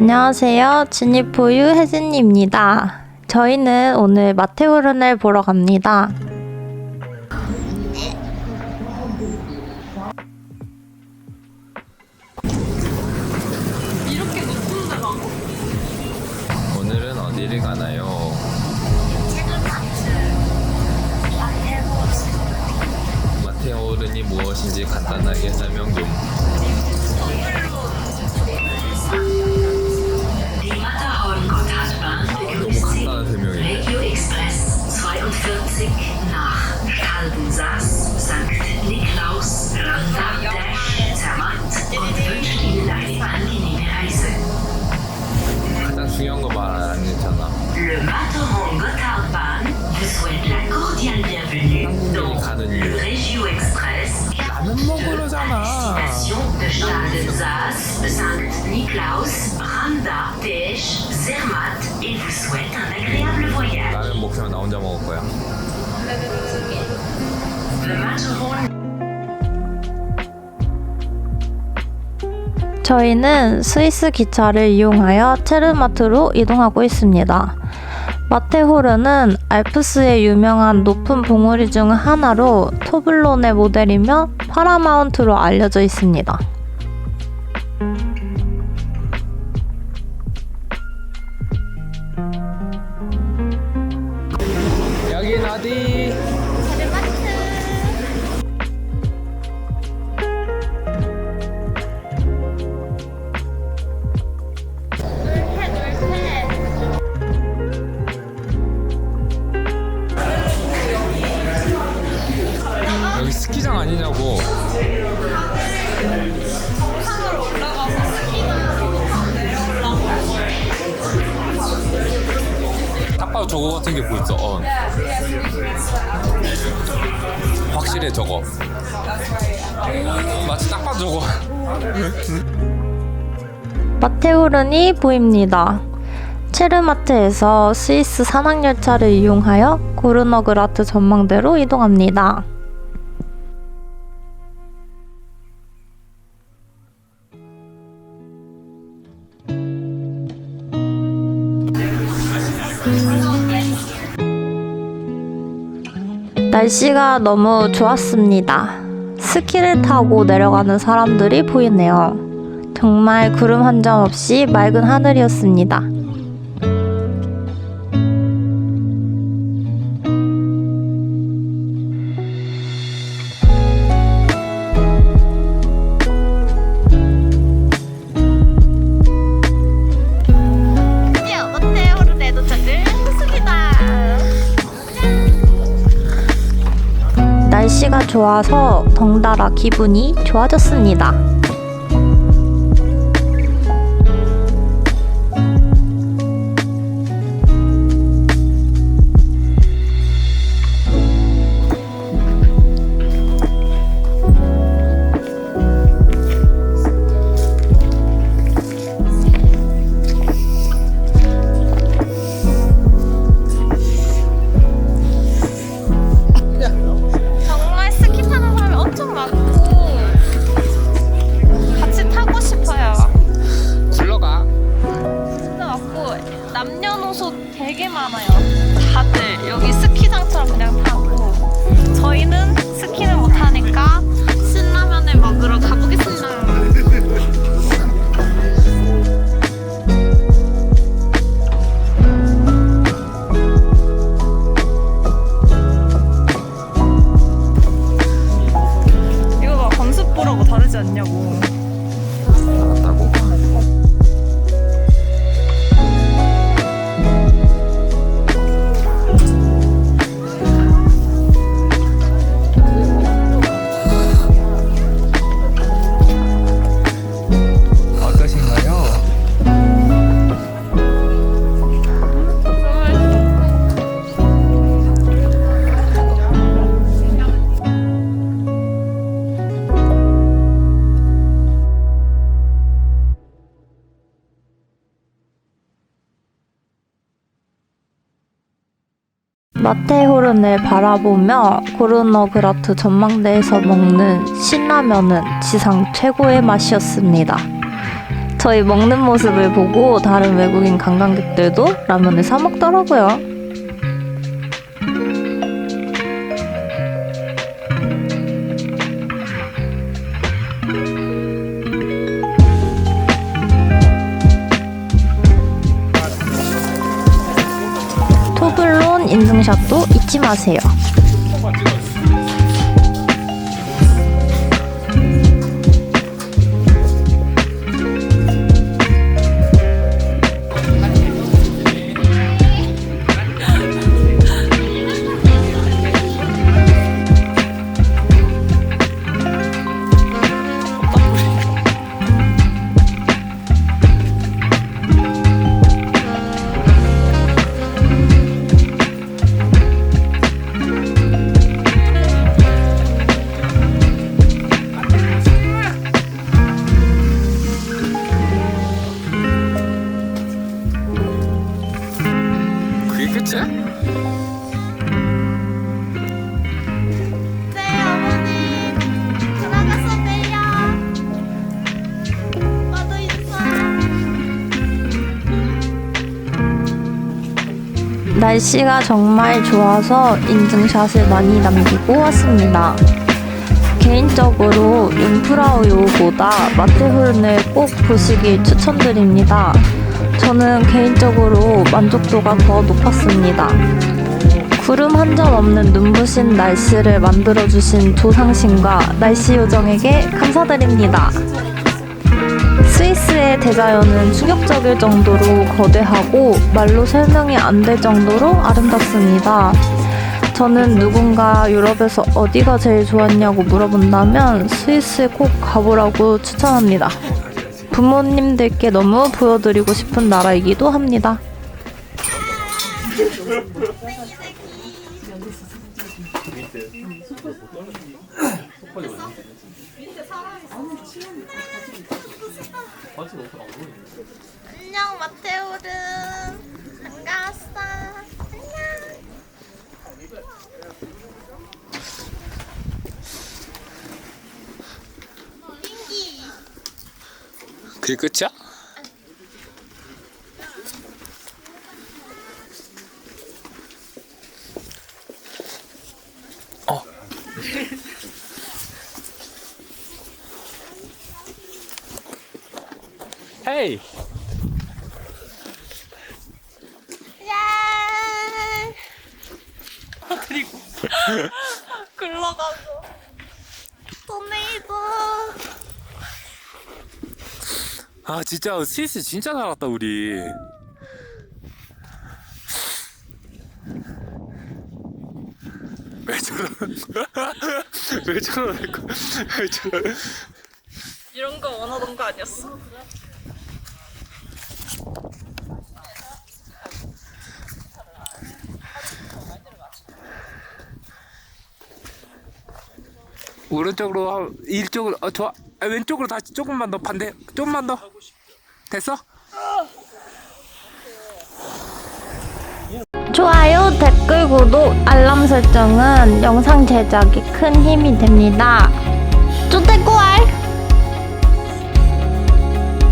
안녕하세요. 진이포유 혜진입니다. 저희는 오늘 마테오른을 보러 갑니다. 오늘은 어디를 가나요? 마테오른이 무엇인지 간단하게 설명 좀. 혼자 먹을 거야. 저희는 스위스 기차를 이용하여 체르마트로 이동하고 있습니다. 마테호르는 알프스의 유명한 높은 봉우리 중 하나로 토블론의 모델이며 파라마운트로 알려져 있습니다. 어디? 여기 스키장 아니냐고. 저거 같은 게 보였어. 어. 저거. 마치 딱 봐도 저거. 마테오른이 보입니다. 체르마트에서 스위스 산악열차를 이용하여 고르너그라트 전망대로 이동합니다. 날씨가 너무 좋았습니다. 스키를 타고 내려가는 사람들이 보이네요. 정말 구름 한 점 없이 맑은 하늘이었습니다. 좋아서 덩달아 기분이 좋아졌습니다. 되게 많아요. 다들 여기 스키장처럼 그냥 타고 저희는 마테호른을 바라보며 고르너그라트 전망대에서 먹는 신라면은 지상 최고의 맛이었습니다. 저희 먹는 모습을 보고 다른 외국인 관광객들도 라면을 사 먹더라고요. 인증샷도 잊지 마세요. 날씨가 정말 좋아서 인증샷을 많이 남기고 왔습니다. 개인적으로 융프라우요보다 마테홀른을 꼭 보시길 추천드립니다. 저는 개인적으로 만족도가 더 높았습니다. 구름 한 점 없는 눈부신 날씨를 만들어주신 조상신과 날씨 요정에게 감사드립니다. 스위스의 대자연은 충격적일 정도로 거대하고 말로 설명이 안 될 정도로 아름답습니다. 저는 누군가 유럽에서 어디가 제일 좋았냐고 물어본다면 스위스에 꼭 가보라고 추천합니다. 부모님들께 너무 보여드리고 싶은 나라이기도 합니다. 안녕, 마테오른. 반가웠어. 안녕. 핑기. 그게 끝이야? 어. 헤이. 예. 글러가서. 토네이도. 아 진짜 스위스 진짜 잘 왔다 우리. 왜 저러? 왜 거? 왜 저러? 이런 거 원하던 거 아니었어? 오른쪽으로 하- 이쪽으로 어 좋아 아, 왼쪽으로 다시 조금만 더 반대 조금만 더 됐어? 좋아요, 댓글, 구독, 알람 설정은 영상 제작에 큰 힘이 됩니다. 쪼대고